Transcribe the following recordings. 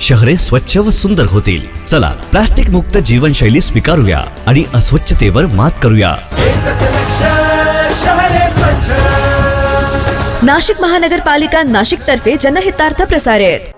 शहरे स्वच्छ व सुंदर होतील. चला प्लास्टिक मुक्त जीवनशैली स्वीकारूया आणि अस्वच्छतेवर मात करूया. नाशिक महानगरपालिका नाशिक तर्फे जनहितार्थ प्रसारित.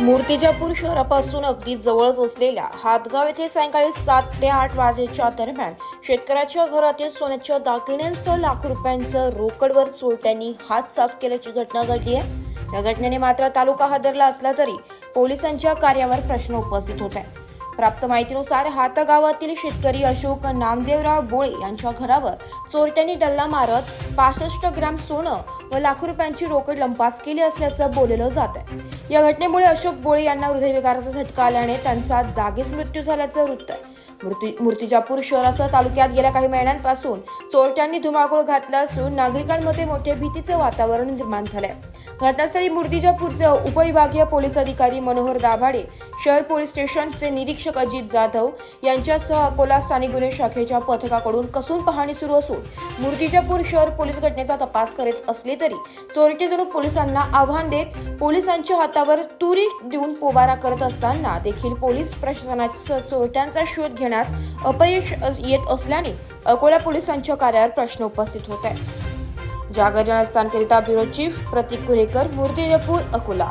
मूर्तिजापूर शहरापासून अगदी जवळच असलेल्या हातगाव येथे सायंकाळी सात ते आठ वाजेच्या दरम्यान शेतकऱ्याच्या घरातील सोन्याच्या दागिन्यांसह लाख रुपयांचं रोकडवर चोरट्यांनी हात साफ केल्याची घटना घडली आहे. या घटनेने मात्र तालुका हादरला असला तरी पोलिसांच्या कार्यावर प्रश्न उपस्थित होत. आहे प्राप्त माहितीनुसार हातगावातील शेतकरी अशोक नामदेवराव बोळे यांच्या घरावर चोरट्यांनी डल्ला मारत पासष्ट ग्राम सोनं व लाखो रुपयांची रोकड लंपास केली असल्याचं बोललं जात आहे या घटनेमुळे अशोक बोळे यांना हृदयविकाराचा झटका आल्याने त्यांचा जागीच मृत्यू झाल्याचं वृत्त आहे. मूर्ती मूर्तिजापूर शहरासह तालुक्यात गेल्या काही महिन्यांपासून चोरट्यांनी धुमाकूळ घातला असून नागरिकांमध्ये मोठे भीतीचं वातावरण निर्माण झालंय. घटनास्थळी मूर्तिजापूरचे उपविभागीय पोलीस अधिकारी मनोहर दाभाडे शहर पोलीस स्टेशनचे निरीक्षक अजित जाधव यांच्यासह अकोला स्थानिक गुन्हे शाखेच्या पथकाकडून कसून पाहणी सुरू असून मूर्तिजापूर शहर पोलीस घटनेचा तपास करीत असले तरी चोरटे जणू पोलिसांना आव्हान देत पोलिसांच्या हातावर तुरी देऊन पोबारा करत असताना देखील पोलीस प्रशासनाचा चोरट्यांचा शोध घेण्यास अपयश येत असल्याने अकोला पोलिसांच्या कार्यावर प्रश्न उपस्थित होत आहे जागर जनस्थानकरिता ब्युरो चीफ प्रतीक कुरेकर मूर्तिजापूर अकोला.